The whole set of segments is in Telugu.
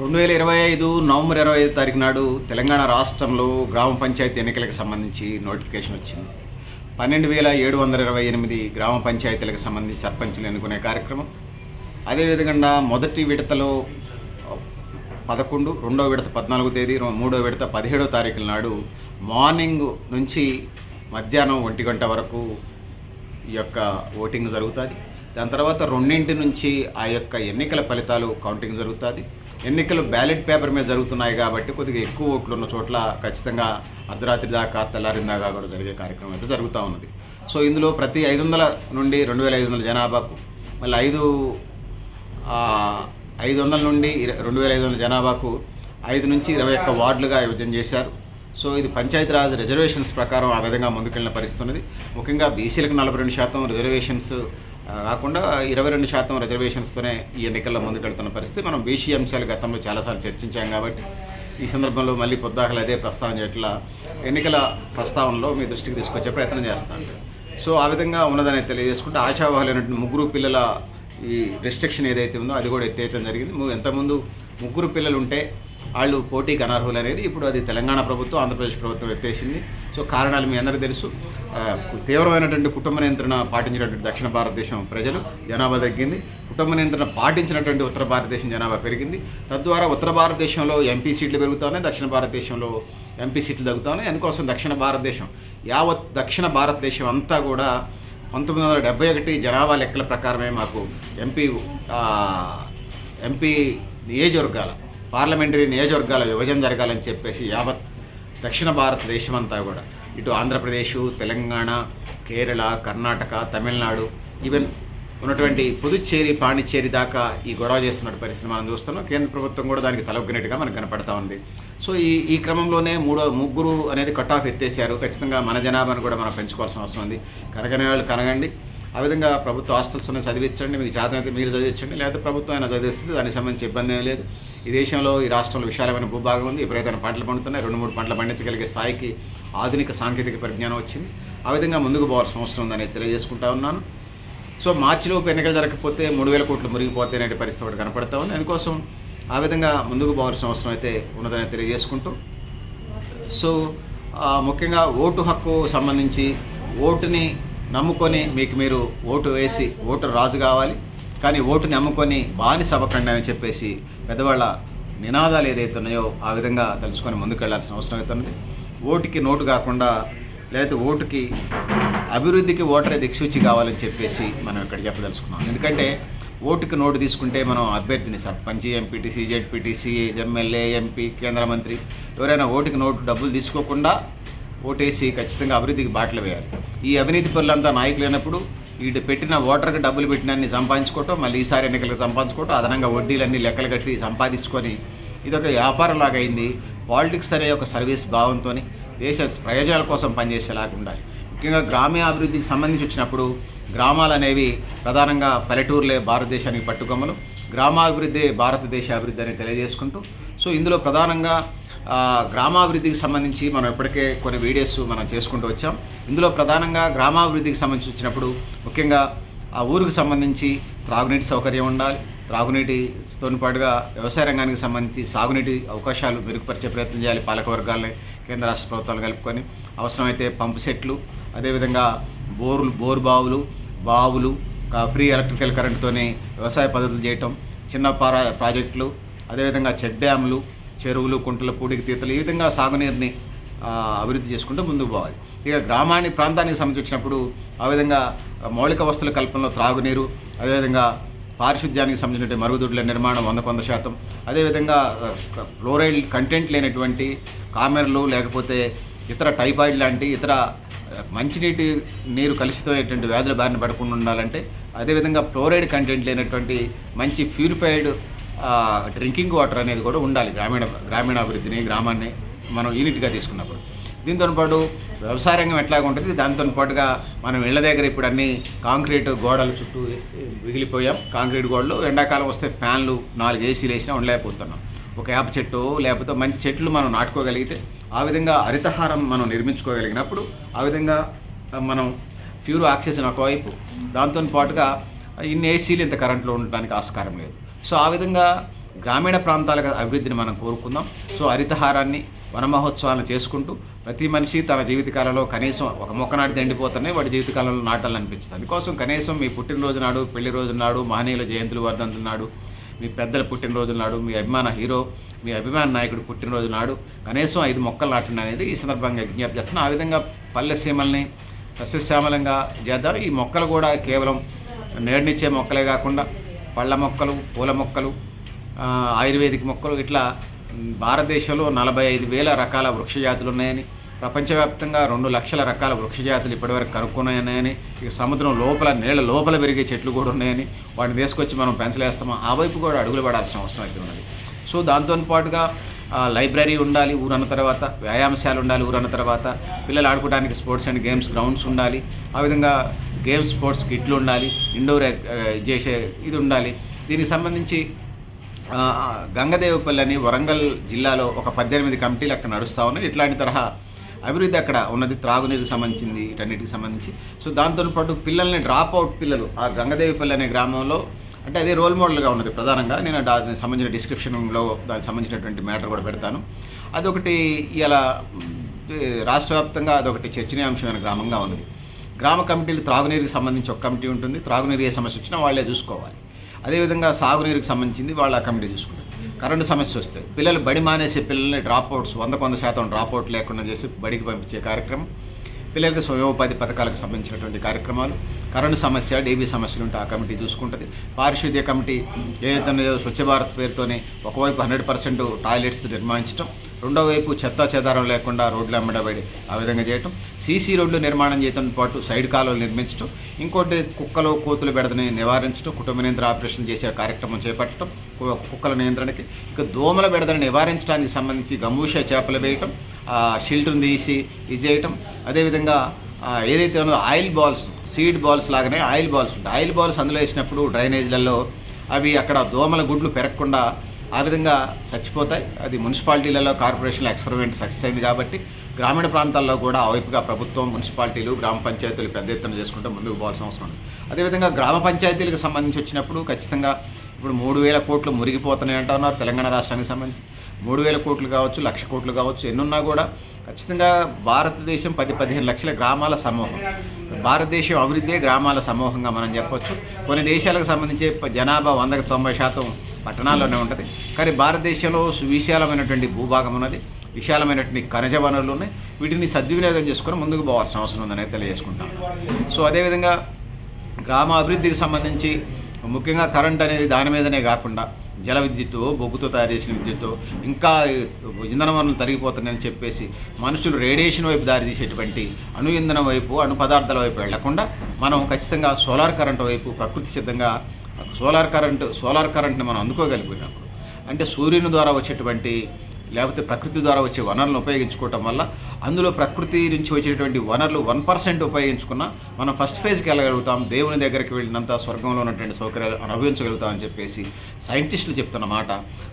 రెండు వేల ఇరవై ఐదు నవంబర్ ఇరవై ఐదు తారీఖు నాడు తెలంగాణ రాష్ట్రంలో గ్రామ పంచాయతీ ఎన్నికలకు సంబంధించి నోటిఫికేషన్ వచ్చింది. పన్నెండు వేల ఏడు వందల ఇరవై ఎనిమిది గ్రామ పంచాయతీలకు సంబంధించి సర్పంచులు ఎన్నుకునే కార్యక్రమం. అదేవిధంగా మొదటి విడతలో పదకొండు రెండో విడత పద్నాలుగో తేదీ మూడో విడత పదిహేడో తారీఖుల నాడు మార్నింగ్ నుంచి మధ్యాహ్నం ఒంటి గంట వరకు ఈ యొక్క ఓటింగ్ జరుగుతుంది. దాని తర్వాత రెండింటి నుంచి ఆ యొక్క ఎన్నికల ఫలితాలు కౌంటింగ్ జరుగుతుంది. ఎన్నికలు బ్యాలెట్ పేపర్ మీద జరుగుతున్నాయి కాబట్టి కొద్దిగా ఎక్కువ ఓట్లు ఉన్న చోట్ల ఖచ్చితంగా అర్ధరాత్రి దాకా తెల్లారిన దాకా కూడా జరిగే కార్యక్రమం అయితే జరుగుతూ ఉన్నది. సో ఇందులో ప్రతి ఐదు వందల నుండి రెండు వేల ఐదు వందల జనాభాకు మళ్ళీ ఐదు ఐదు వందల నుండి రెండు వేల ఐదు వందల జనాభాకు ఐదు నుంచి ఇరవై ఒక్క వార్డులుగా విభజన చేశారు. సో ఇది పంచాయతీరాజ్ రిజర్వేషన్స్ ప్రకారం ఆ విధంగా ముందుకెళ్ళిన పరిస్థితి ఉన్నది. ముఖ్యంగా బీసీలకు నలభై రెండు శాతం రిజర్వేషన్స్ కాకుండా ఇరవై రెండు శాతం రిజర్వేషన్స్తోనే ఈ ఎన్నికల్లో ముందుకెళ్తున్న పరిస్థితి. మనం బీసీ అంశాలు గతంలో చాలాసార్లు చర్చించాం కాబట్టి ఈ సందర్భంలో మళ్ళీ పొద్దాకలు అదే ప్రస్తావన చేయట్లా ఎన్నికల ప్రస్తావనలో మీ దృష్టికి తీసుకొచ్చే ప్రయత్నం చేస్తాను. సో ఆ విధంగా ఉన్నదని తెలియజేసుకుంటే ఆశావాహులైనటువంటి ముగ్గురు పిల్లల ఈ రెస్ట్రిక్షన్ ఏదైతే ఉందో అది కూడా ఎత్తేయటం జరిగింది. ము- ఎంతకుముందు ముగ్గురు పిల్లలు ఉంటే వాళ్ళు పోటీకి అనర్హులు అనేది ఇప్పుడు అది తెలంగాణ ప్రభుత్వం ఆంధ్రప్రదేశ్ ప్రభుత్వం ఎత్తేసింది. సో కారణాలు మీ అందరికీ తెలుసు. తీవ్రమైనటువంటి కుటుంబ నియంత్రణ పాటించినటువంటి దక్షిణ భారతదేశం ప్రజలు జనాభా తగ్గింది. కుటుంబ నియంత్రణ పాటించినటువంటి ఉత్తర భారతదేశం జనాభా పెరిగింది. తద్వారా ఉత్తర భారతదేశంలో ఎంపీ సీట్లు పెరుగుతున్నాయి దక్షిణ భారతదేశంలో ఎంపీ సీట్లు తగ్గుతున్నాయి. అందుకోసం దక్షిణ భారతదేశం యావత్ దక్షిణ భారతదేశం అంతా కూడా పంతొమ్మిది వందల డెబ్బై ఒకటి జనాభా లెక్కల ప్రకారమే మాకు ఎంపీ ఎంపీ నియోజకవర్గాల పార్లమెంటరీ నియోజకవర్గాల విభజన జరగాలని చెప్పేసి యావత్ దక్షిణ భారతదేశం అంతా కూడా ఇటు ఆంధ్రప్రదేశ్ తెలంగాణ కేరళ కర్ణాటక తమిళనాడు ఈవెన్ ఉన్నటువంటి పుదుచ్చేరి పాండిచ్చేరి దాకా ఈ గొడవ చేస్తున్న పరిస్థితి మనం చూస్తున్నాం. కేంద్ర ప్రభుత్వం కూడా దానికి తలొగ్గినట్టుగా మనకు కనపడతా ఉంది. సో ఈ ఈ క్రమంలోనే మూడో ముగ్గురు అనేది కట్ ఆఫ్ ఎత్తేసారు ఖచ్చితంగా మన జనాభాను కూడా మనం పెంచుకోవాల్సిన అవసరం ఉంది. కనగనే వాళ్ళు కనగండి. ఆ విధంగా ప్రభుత్వ హాస్టల్స్ అనేది చదివించండి. మీకు చేతనైతే మీరు చదివించండి. లేకపోతే ప్రభుత్వం అయినా చదివిస్తుంది దానికి సంబంధించి ఇబ్బంది ఏం లేదు. ఈ దేశంలో ఈ రాష్ట్రంలో విశాలమైన భూభాగం ఉంది. విపరీతమైన పంటలు పండుతున్నాయి. రెండు మూడు పంటలు పండించగలిగే స్థాయికి ఆధునిక సాంకేతిక పరిజ్ఞానం వచ్చింది. ఆ విధంగా ముందుకు పోవాల్సిన అవసరం ఉందని తెలియజేసుకుంటా ఉన్నాను. సో మార్చిలోపు ఎన్నికలు జరగకపోతే మూడు వేల కోట్లు మురిగిపోతాయనే పరిస్థితి ఒకటి కనపడతా ఉంది. అందుకోసం ఆ విధంగా ముందుకు పోవాల్సిన అవసరం అయితే ఉన్నదని తెలియజేసుకుంటూ. సో ముఖ్యంగా ఓటు హక్కు సంబంధించి ఓటుని నమ్ముకొని మీకు మీరు ఓటు వేసి ఓటు రాజు కావాలి. కానీ ఓటుని నమ్ముకొని బానిస అవ్వకండి అని చెప్పేసి పెద్దవాళ్ళ నినాదాలు ఏదైతే ఉన్నాయో ఆ విధంగా తెలుసుకొని ముందుకెళ్ళాల్సిన అవసరం అయితే ఉంది ఓటుకి నోటు కాకుండా లేకపోతే ఓటుకి అభివృద్ధికి ఓటరే దిక్సూచి కావాలని చెప్పేసి మనం ఇక్కడ చెప్పదలుచుకున్నాం. ఎందుకంటే ఓటుకి నోటు తీసుకుంటే మనం అభ్యర్థిని sarpanch MPTC ZPTC MLA MP కేంద్ర మంత్రి ఎవరైనా ఓటుకి నోటు డబ్బులు తీసుకోకుండా ఓటేసి ఖచ్చితంగా అభివృద్ధికి బాటలు వేయాలి. ఈ అవినీతి పనులంతా నాయకులు అయినప్పుడు వీటి పెట్టిన ఓటర్కి డబ్బులు పెట్టినన్ని సంపాదించుకోవటం మళ్ళీ ఈసారి ఎన్నికలకు సంపాదించుకోవటం అదనంగా వడ్డీలన్నీ లెక్కలు కట్టి సంపాదించుకొని ఇదొక వ్యాపారంలాగా వ్యాపారం అయింది. పాలిటిక్స్ అనే ఒక సర్వీస్ భావంతో దేశ ప్రయోజనాల కోసం పనిచేసేలాగా ఉండాలి. ముఖ్యంగా గ్రామీణ అభివృద్ధికి సంబంధించి వచ్చినప్పుడు గ్రామాలు అనేవి ప్రధానంగా పల్లెటూరులే భారతదేశానికి పట్టుకొమ్మలు. గ్రామాభివృద్ధి భారతదేశ అభివృద్ధి అని తెలియజేసుకుంటూ సో ఇందులో ప్రధానంగా గ్రామాభివృద్ధికి సంబంధించి మనం ఇప్పటికే కొన్ని వీడియోస్ మనం చేసుకుంటూ వచ్చాం. ఇందులో ప్రధానంగా గ్రామాభివృద్ధికి సంబంధించి వచ్చినప్పుడు ముఖ్యంగా ఆ ఊరికి సంబంధించి త్రాగునీటి సౌకర్యం ఉండాలి. త్రాగునీటితో పాటుగా వ్యవసాయ రంగానికి సంబంధించి సాగునీటి అవకాశాలు మెరుగుపరిచే ప్రయత్నం చేయాలి. పాలక వర్గాలని కేంద్ర రాష్ట్ర ప్రభుత్వాలు కలుపుకొని. అవసరమైతే పంపు సెట్లు అదేవిధంగా బోర్లు బోర్ బావులు బావులు ఫ్రీ ఎలక్ట్రికల్ కరెంటుతోనే వ్యవసాయ పద్ధతులు చేయటం. చిన్న పారా ప్రాజెక్టులు అదేవిధంగా చెక్ డ్యాములు చెరువులు కుంటలు పూడికి తీతలు ఈ విధంగా సాగునీరుని అభివృద్ధి చేసుకుంటూ ముందుకు పోవాలి. ఇక గ్రామాన్ని ప్రాంతానికి సంబంధించినప్పుడు ఆ విధంగా మౌలిక వస్తువుల కల్పనలో త్రాగునీరు అదేవిధంగా పారిశుద్ధ్యానికి సంబంధించిన మరుగుదొడ్ల నిర్మాణం వందకు వంద శాతం అదేవిధంగా ఫ్లోరైడ్ కంటెంట్ లేనటువంటి కామెర్లు లేకపోతే ఇతర టైఫాయిడ్ లాంటి ఇతర మంచినీటి నీరు కలుషితమైనటువంటి వ్యాధుల బారిన పడకుండా ఉండాలంటే అదేవిధంగా ఫ్లోరైడ్ కంటెంట్ లేనటువంటి మంచి ప్యూరిఫైడ్ డ్రింకింగ్ వాటర్ అనేది కూడా ఉండాలి గ్రామీణ గ్రామీణాభివృద్ధిని గ్రామాన్ని మనం యూనిట్గా తీసుకున్నప్పుడు. దీంతో పాటు వ్యవసాయ రంగం ఎట్లాగా ఉంటుంది దాంతో పాటుగా మనం ఇళ్ళ దగ్గర ఇప్పుడు అన్ని కాంక్రీట్ గోడల చుట్టూ మిగిలిపోయాం. కాంక్రీట్ గోడలు ఎండాకాలం వస్తే ఫ్యాన్లు నాలుగు ఏసీలు వేసినా ఉండలేకపోతున్నాం. ఒక వేప చెట్టు లేకపోతే మంచి చెట్లు మనం నాటుకోగలిగితే ఆ విధంగా హరితహారం మనం నిర్మించుకోగలిగినప్పుడు ఆ విధంగా మనం ప్యూర్ ఆక్సిజన్ ఒకవైపు. దాంతో పాటుగా ఇన్ని ఏసీలు ఇంత కరెంట్లో ఉండడానికి ఆస్కారం లేదు. సో ఆ విధంగా గ్రామీణ ప్రాంతాల అభివృద్ధిని మనం కోరుకుందాం. సో హరితహారాన్ని వనమహోత్సవాలను చేసుకుంటూ ప్రతి మనిషి తన జీవితకాలంలో కనీసం ఒక మొక్క నాటితే ఎండిపోతున్నాయి వాడి జీవితకాలంలో నాటాలని అనిపిస్తుంది. అందుకోసం కనీసం మీ పుట్టినరోజు నాడు పెళ్ళి రోజు నాడు మహనీయుల జయంతులు వర్ధంతుల నాడు మీ పెద్దల పుట్టినరోజు నాడు మీ అభిమాన హీరో మీ అభిమాన నాయకుడు పుట్టినరోజు నాడు కనీసం ఐదు మొక్కలు నాటడం అనేది ఈ సందర్భంగా విజ్ఞప్తి చేస్తున్నాను ఆ విధంగా పల్లె సీమల్ని సస్యశ్యామలంగా చేద్దాం. ఈ మొక్కలు కూడా కేవలం నేడనిచ్చే మొక్కలే కాకుండా పళ్ళ మొక్కలు పూల మొక్కలు ఆయుర్వేదిక ఆయుర్వేదిక్ మొక్కలు ఇట్లా భారతదేశంలో నలభై ఐదు వేల రకాల వృక్ష జాతులు ఉన్నాయని ప్రపంచవ్యాప్తంగా రెండు లక్షల రకాల వృక్షజాతులు ఇప్పటివరకు కనుక్కున్నాయని ఇక సముద్రం లోపల నీళ్ళ లోపల పెరిగే చెట్లు కూడా ఉన్నాయని వాటిని తీసుకొచ్చి మనం పెంచలేస్తామా? ఆ వైపు కూడా అడుగులు పడాల్సిన అవసరం అయితే ఉన్నది. సో దాంతో పాటుగా లైబ్రరీ ఉండాలి ఊరన్న తర్వాత వ్యాయామశాల ఉండాలి ఊరన్న తర్వాత పిల్లలు ఆడుకోవడానికి స్పోర్ట్స్ అండ్ గేమ్స్ గ్రౌండ్స్ ఉండాలి. ఆ విధంగా గేమ్స్ స్పోర్ట్స్ కిట్లు ఉండాలి ఇండోర్ చేసే ఇది ఉండాలి. దీనికి సంబంధించి గంగదేవపల్లి అని వరంగల్ జిల్లాలో ఒక పద్దెనిమిది కమిటీలు అక్కడ నడుస్తూ ఉన్నాయి. ఇట్లాంటి తరహా అభివృద్ధి అక్కడ ఉన్నది. త్రాగునీరుకి సంబంధించింది వీటన్నిటికి సంబంధించి. సో దాంతో పాటు పిల్లల్ని డ్రాప్ అవుట్ పిల్లలు ఆ గంగదేవిపల్లి అనే గ్రామంలో అంటే అదే రోల్ మోడల్గా ఉన్నది ప్రధానంగా. నేను దానికి సంబంధించిన డిస్క్రిప్షన్లో దానికి సంబంధించినటువంటి మ్యాటర్ కూడా పెడతాను. అదొకటి ఇలా రాష్ట్ర వ్యాప్తంగా అదొకటి చర్చనీయాంశమైన గ్రామంగా ఉన్నది. గ్రామ కమిటీలు త్రాగునీరుకి సంబంధించి ఒక కమిటీ ఉంటుంది. త్రాగునీరు ఏ సమస్య వచ్చినా వాళ్ళే చూసుకోవాలి. అదేవిధంగా సాగునీరుకి సంబంధించింది వాళ్ళ ఆ కమిటీ చూసుకుంటారు. కరెంటు సమస్య వస్తే పిల్లలు బడి మానేసే పిల్లల్ని డ్రాప్ అవుట్స్ వంద వంద శాతం డ్రాప్ అవుట్ లేకుండా చేసి బడికి పంపించే కార్యక్రమం. పిల్లలకి స్వయోపాధి పథకాలకు సంబంధించినటువంటి కార్యక్రమాలు కరెంటు సమస్య డీబీ సమస్యలు ఉంటే ఆ కమిటీ చూసుకుంటుంది. పారిశుద్ధ్య కమిటీ ఏదైతే స్వచ్ఛ భారత్ పేరుతోనే ఒకవైపు హండ్రెడ్ పర్సెంట్ టాయిలెట్స్ నిర్మించడం రెండో వైపు చెత్త చెదారం లేకుండా రోడ్లు అమ్మడబడి ఆ విధంగా చేయటం సీసీ రోడ్లు నిర్మాణం చేయడంతో పాటు సైడ్ కాలువలు నిర్మించడం ఇంకోటి కుక్కలు కోతులు బెడదని నివారించడం కుటుంబ నియంత్రణ ఆపరేషన్ చేసే కార్యక్రమం చేపట్టడం కుక్కల నియంత్రణకి ఇక దోమల బెడదని నివారించడానికి సంబంధించి గంభూష చేపలు వేయటం ఆ షిల్టర్ని తీసి ఇది చేయటం. అదేవిధంగా ఏదైతే ఉన్నదో ఆయిల్ బాల్స్ సీడ్ బాల్స్ లాగానే ఆయిల్ బాల్స్ ఉంటాయి. ఆయిల్ బాల్స్ అందులో వేసినప్పుడు డ్రైనేజ్లలో అవి అక్కడ దోమల గుడ్లు పెరగకుండా ఆ విధంగా చచ్చిపోతాయి. అది మున్సిపాలిటీలలో కార్పొరేషన్లో ఎక్స్పెరిమెంట్ సక్సెస్ అయింది కాబట్టి గ్రామీణ ప్రాంతాల్లో కూడా ఆ వైపుగా ప్రభుత్వం మున్సిపాలిటీలు గ్రామ పంచాయతీలు పెద్ద ఎత్తున చేసుకుంటే ముందుకు పోవాల్సిన అవసరం ఉంది. అదేవిధంగా గ్రామ పంచాయతీలకు సంబంధించి వచ్చినప్పుడు ఖచ్చితంగా ఇప్పుడు మూడు వేల కోట్లు మురిగిపోతున్నాయి అంటున్నారు తెలంగాణ రాష్ట్రానికి సంబంధించి. మూడు వేల కోట్లు కావచ్చు లక్ష కోట్లు కావచ్చు ఎన్నున్నా కూడా ఖచ్చితంగా భారతదేశం పది పదిహేను లక్షల గ్రామాల సమూహం. భారతదేశం అభివృద్ధే గ్రామాల సమూహంగా మనం చెప్పొచ్చు. కొన్ని దేశాలకు సంబంధించి జనాభా వందకు తొంభై శాతం పట్టణాల్లోనే ఉంటుంది. కానీ భారతదేశంలో సువిశాలమైనటువంటి భూభాగం ఉన్నది. విశాలమైనటువంటి ఖనిజ వనరులు ఉన్నాయి. వీటిని సద్వినియోగం చేసుకొని ముందుకు పోవాల్సిన అవసరం ఉందని తెలియజేసుకుంటాం సో అదేవిధంగా గ్రామ అభివృద్ధికి సంబంధించి ముఖ్యంగా కరెంట్ అనేది దాని మీదనే కాకుండా జల విద్యుత్తు బొగ్గుతో తయారు చేసిన విద్యుత్తు ఇంకా ఇంధన వనరులు తరిగిపోతున్నాయని చెప్పేసి మనుషులు రేడియేషన్ వైపు దారి తీసేటువంటి అణు ఇంధనం వైపు అణు పదార్థాల వైపు వెళ్ళకుండా మనం ఖచ్చితంగా సోలార్ కరెంట్ వైపు ప్రకృతి సిద్ధంగా సోలార్ కరెంట్ సోలార్ కరెంట్ని మనం అందుకోగలిగినప్పుడు అంటే సూర్యుని ద్వారా వచ్చేటువంటి లేకపోతే ప్రకృతి ద్వారా వచ్చే వనరులను ఉపయోగించుకోవటం వల్ల అందులో ప్రకృతి నుంచి వచ్చేటువంటి వనరులు వన్ పర్సెంట్ ఉపయోగించుకున్నా మనం ఫస్ట్ ఫేజ్కి వెళ్ళగలుగుతాం దేవుని దగ్గరికి వెళ్ళినంత స్వర్గంలో ఉన్నటువంటి సౌకర్యాలు అనుభవించగలుగుతాం అని చెప్పేసి సైంటిస్టులు చెప్తున్న మాట.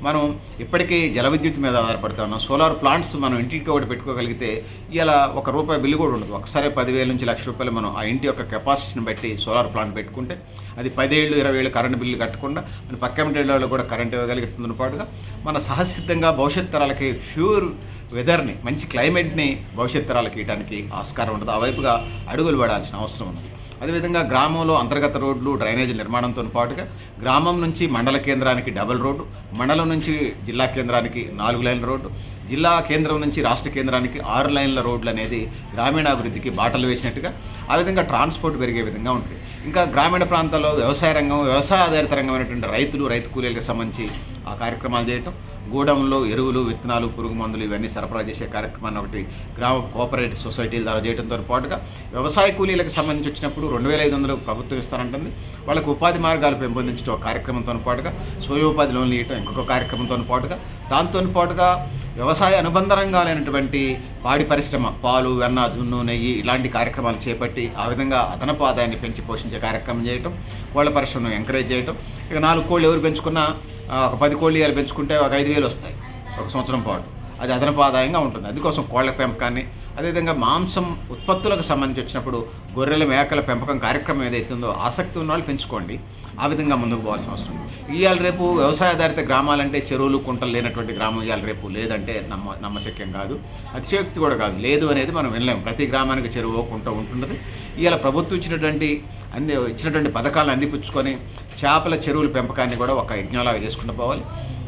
మనం ఇప్పటికీ జల విద్యుత్ మీద ఆధారపడుతున్నాం సోలార్ ప్లాంట్స్ మనం ఇంటికి ఒకటి పెట్టుకోగలిగితే ఇలా ఒక రూపాయి బిల్లు కూడా ఉండదు. ఒకసారి పదివేల నుంచి లక్ష రూపాయలు మనం ఆ ఇంటి యొక్క కెపాసిటీని బట్టి సోలార్ ప్లాంట్ పెట్టుకుంటే అది పదేళ్ళు ఇరవై ఏళ్ళు కరెంట్ బిల్లు కట్టకుండా మన పక్క వాళ్ళు కూడా కరెంట్ ఇవ్వగలుగుతుందని పాటుగా మన సహసిద్ధంగా భవిష్యత్ తరాలకి ప్యూర్ వెదర్ని మంచి క్లైమేట్ని భవిష్యత్ తరాలకి ఇవ్వడానికి ఆస్కారం ఉండదు. ఆ వైపుగా అడుగులు పడాల్సిన అవసరం ఉంది. అదేవిధంగా గ్రామంలో అంతర్గత రోడ్లు డ్రైనేజీ నిర్మాణంతో పాటుగా గ్రామం నుంచి మండల కేంద్రానికి డబుల్ రోడ్డు మండలం నుంచి జిల్లా కేంద్రానికి నాలుగు లైన్ల రోడ్డు జిల్లా కేంద్రం నుంచి రాష్ట్ర కేంద్రానికి ఆరు లైన్ల రోడ్లు అనేది గ్రామీణాభివృద్ధికి బాటలు వేసినట్టుగా ఆ విధంగా ట్రాన్స్పోర్ట్ పెరిగే విధంగా ఉంటుంది ఇంకా గ్రామీణ ప్రాంతాల్లో వ్యవసాయ రంగం వ్యవసాయ ఆధారిత రంగమైనటువంటి రైతులు రైతు కూలీలకు సంబంధించి ఆ కార్యక్రమాలు చేయటం గూడెంలో ఎరువులు విత్తనాలు పురుగు మందులు ఇవన్నీ సరఫరా చేసే కార్యక్రమాన్ని ఒకటి గ్రామ కోఆపరేటివ్ సొసైటీల ద్వారా చేయడంతో పాటుగా వ్యవసాయ కూలీలకు సంబంధించి వచ్చినప్పుడు రెండు వేల ఐదు వందలు ప్రభుత్వం ఇస్తానంటుంది. వాళ్ళకు ఉపాధి మార్గాలు పెంపొందించడం ఒక కార్యక్రమంతో పాటుగా స్వయోపాధి లోన్లు ఇవ్వడం ఇంకొక కార్యక్రమంతో పాటుగా దాంతో పాటుగా వ్యవసాయ అనుబంధ రంగాలైనటువంటి పాడి పరిశ్రమ పాలు వెన్న జున్ను నెయ్యి ఇలాంటి కార్యక్రమాలు చేపట్టి ఆ విధంగా అదనపు ఆదాయాన్ని పెంచి పోషించే కార్యక్రమం చేయటం కోళ్ళ పరిశ్రమను ఎంకరేజ్ చేయటం. ఇక నాలుగు కోళ్ళు ఎవరు పెంచుకున్నా ఒక పది కోళ్ళు ఇవాళ పెంచుకుంటే ఒక ఐదు వేలు వస్తాయి ఒక సంవత్సరం పాటు. అది అదనపు ఆదాయంగా ఉంటుంది. అందుకోసం కోళ్ళ పెంపకాన్ని అదేవిధంగా మాంసం ఉత్పత్తులకు సంబంధించి వచ్చినప్పుడు గొర్రెల మేకల పెంపకం కార్యక్రమం ఏదైతే ఉందో ఆసక్తి ఉన్న వాళ్ళు పెంచుకోండి. ఆ విధంగా ముందుకు పోవాల్సిన అవసరం ఉంది. ఇవాళ రేపు వ్యవసాయాధారిత గ్రామాలంటే చెరువులు కుంటలు లేనటువంటి గ్రామం ఇవాళ రేపు లేదంటే నమ్మ నమ్మశక్యం కాదు. అతిశయోక్తి కూడా కాదు. లేదు అనేది మనం వినలేం. ప్రతి గ్రామానికి చెరువు కుంట ఉంటున్నది ఇవాళ ప్రభుత్వం ఇచ్చినటువంటి అంది ఇచ్చినటువంటి పథకాలను అందిపుచ్చుకొని చేపల చెరువుల పెంపకాన్ని కూడా ఒక యజ్ఞంలాగా చేసుకుంటూ పోవాలి.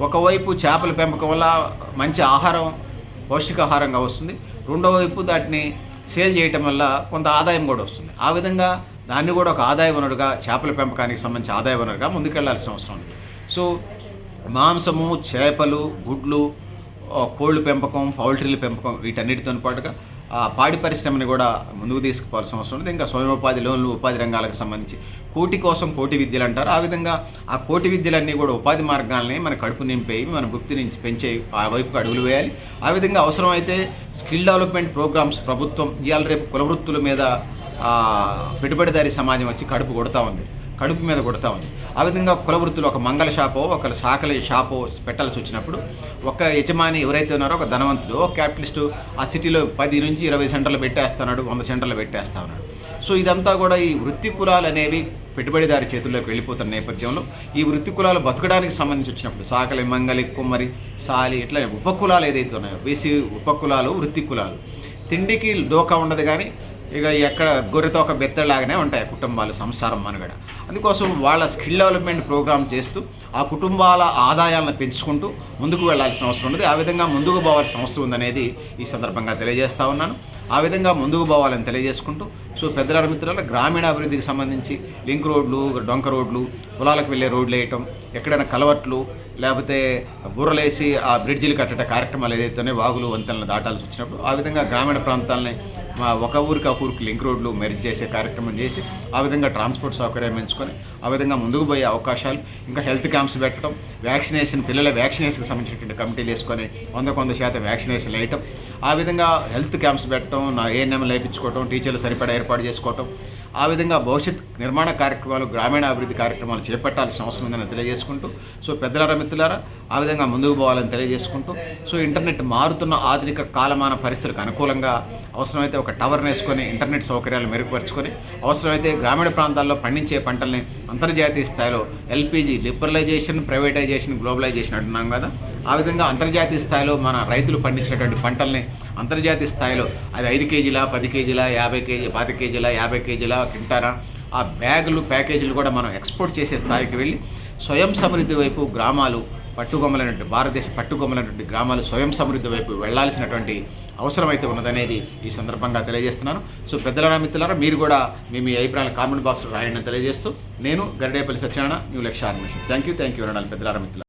ఒకవైపు చేపల పెంపకం వల్ల మంచి ఆహారం పౌష్టికాహారంగా వస్తుంది. రెండో వైపు దాటిని సేల్ చేయటం వల్ల కొంత ఆదాయం కూడా వస్తుంది. ఆ విధంగా దాన్ని కూడా ఒక ఆదాయ వనరుగా చేపల పెంపకానికి సంబంధించి ఆదాయ వనరుగా ముందుకెళ్ళాల్సిన అవసరం ఉంది. సో మాంసము చేపలు గుడ్లు కోళ్ళ కోళ్ళు పెంపకం పౌల్ట్రీల పెంపకం వీటన్నిటితో పాటుగా ఆ పాడి పరిశ్రమని కూడా ముందుకు తీసుకుపోవాల్సిన అవసరం ఉంది. ఇంకా స్వయం ఉపాధి లోన్లు ఉపాధి రంగాలకు సంబంధించి కోటి కోసం కోటి విద్యలు అంటారు. ఆ విధంగా ఆ కోటి విద్యలన్నీ కూడా ఉపాధి మార్గాల్ని మన కడుపు నింపేవి మన భక్తి నుంచి పెంచే ఆ వైపుకు అడుగులు వేయాలి. ఆ విధంగా అవసరమైతే స్కిల్ డెవలప్మెంట్ ప్రోగ్రామ్స్ ప్రభుత్వం ఇవాళ రేపు కులవృత్తుల మీద పెట్టుబడిదారీ సమాజం వచ్చి కడుపు కొడతా ఉంది. కడుపు మీద కొడతా ఉంది. ఆ విధంగా కుల వృత్తులు ఒక మంగళ షాపో ఒక శాఖల షాపో పెట్టాల్సి వచ్చినప్పుడు ఒక యజమాని ఎవరైతే ఉన్నారో ఒక ధనవంతుడు ఒక క్యాపిటలిస్టు ఆ సిటీలో పది నుంచి ఇరవై సెంటర్లు పెట్టేస్తున్నాడు వంద సెంటర్లు పెట్టేస్తా ఉన్నాడు సో ఇదంతా కూడా ఈ వృత్తి కులాలు అనేవి పెట్టుబడిదారి చేతుల్లోకి వెళ్ళిపోతున్న నేపథ్యంలో ఈ వృత్తి కులాలు బతకడానికి సంబంధించి వచ్చినప్పుడు సాకలి మంగలి కుమ్మరి సాలి ఇట్లా ఉపకులాలు ఏదైతే ఉన్నాయో బీసీ ఉపకులాలు వృత్తి కులాలు తిండికి డోకా ఉండదు కానీ ఇక ఎక్కడ గొర్రెతో ఒక బెత్తలాగానే ఉంటాయి కుటుంబాలు సంసారం మనుగడ. అందుకోసం వాళ్ళ స్కిల్ డెవలప్మెంట్ ప్రోగ్రామ్ చేస్తూ ఆ కుటుంబాల ఆదాయాలను పెంచుకుంటూ ముందుకు వెళ్ళాల్సిన అవసరం ఉంది ఆ విధంగా ముందుకు పోవాల్సిన అవసరం ఉందనేది ఈ సందర్భంగా తెలియజేస్తా ఉన్నాను. ఆ విధంగా ముందుకు పోవాలని తెలియజేసుకుంటూ సో పెద్దల మిత్రుల గ్రామీణ అభివృద్ధికి సంబంధించి లింక్ రోడ్లు డొంక రోడ్లు పొలాలకు వెళ్ళే రోడ్లు వేయటం ఎక్కడైనా కలవట్లు లేకపోతే బుర్రలేసి ఆ బ్రిడ్జిలు కట్టడం కార్యక్రమాలు ఏదైతే వాగులు వంతెనలు దాటాల్సి వచ్చినప్పుడు ఆ విధంగా గ్రామీణ ప్రాంతాలని ఒక ఊరికి ఒక ఊరికి లింక్ రోడ్లు మెరిజ్ చేసే కార్యక్రమం చేసి ఆ విధంగా ట్రాన్స్పోర్ట్ సౌకర్యం పెంచుకొని ఆ విధంగా ముందుకు పోయే అవకాశాలు ఇంకా హెల్త్ క్యాంప్స్ పెట్టడం వ్యాక్సినేషన్ పిల్లల వ్యాక్సినేషన్కి సంబంధించినటువంటి కమిటీలు వేసుకొని వంద కొంత శాతం వ్యాక్సినేషన్ వేయటం ఆ విధంగా హెల్త్ క్యాంప్స్ పెట్టడం నా ఏఎన్ఎం లేపించుకోవటం టీచర్లు సరిపడా ఏర్పాటు చేసుకోవటం ఆ విధంగా భవిష్యత్ నిర్మాణ కార్యక్రమాలు గ్రామీణాభివృద్ధి కార్యక్రమాలు చేపట్టాల్సిన అవసరం ఉందని తెలియజేసుకుంటూ సో పెద్దలారా మిత్రులారా ఆ విధంగా ముందుకు పోవాలని తెలియజేసుకుంటూ సో ఇంటర్నెట్ మారుతున్న ఆధునిక కాలమాన పరిస్థితులకు అనుకూలంగా అవసరమైతే ఒక టవర్ వేసుకొని ఇంటర్నెట్ సౌకర్యాలు మెరుగుపరుచుకొని అవసరమైతే గ్రామీణ ప్రాంతాల్లో పండించే పంటల్ని అంతర్జాతీయ స్థాయిలో ఎల్పిజి లిబరలైజేషన్ ప్రైవేటైజేషన్ గ్లోబలైజేషన్ అంటున్నాం కదా. ఆ విధంగా అంతర్జాతీయ స్థాయిలో మన రైతులు పండించినటువంటి పంటల్ని అంతర్జాతీయ స్థాయిలో అది ఐదు కేజీల పది కేజీల యాభై కేజీ పాతి కేజీల యాభై కేజీల తింటారా ఆ బ్యాగులు ప్యాకేజీలు కూడా మనం ఎక్స్పోర్ట్ చేసే స్థాయికి వెళ్ళి స్వయం సమృద్ధి వైపు గ్రామాలు పట్టుకొమ్మలైనటువంటి భారతదేశ పట్టుకొమ్మలైనటువంటి గ్రామాలు స్వయం సమృద్ధి వైపు వెళ్ళాల్సినటువంటి అవసరం అయితే ఉన్నదనేది ఈ సందర్భంగా తెలియజేస్తున్నాను. సో పెద్దలరా మిత్రులారా మీరు కూడా మీ మీ అభిప్రాయాలు కామెంట్ బాక్స్లో రాయండి తెలియజేస్తూ నేను గరిడేపల్లి సత్యనారాయణ న్యూ లక్ష్య ఆర్మిషన్ థ్యాంక్ యూ థ్యాంక్ యూ అనాలి పెద్దలారా మిత్రులు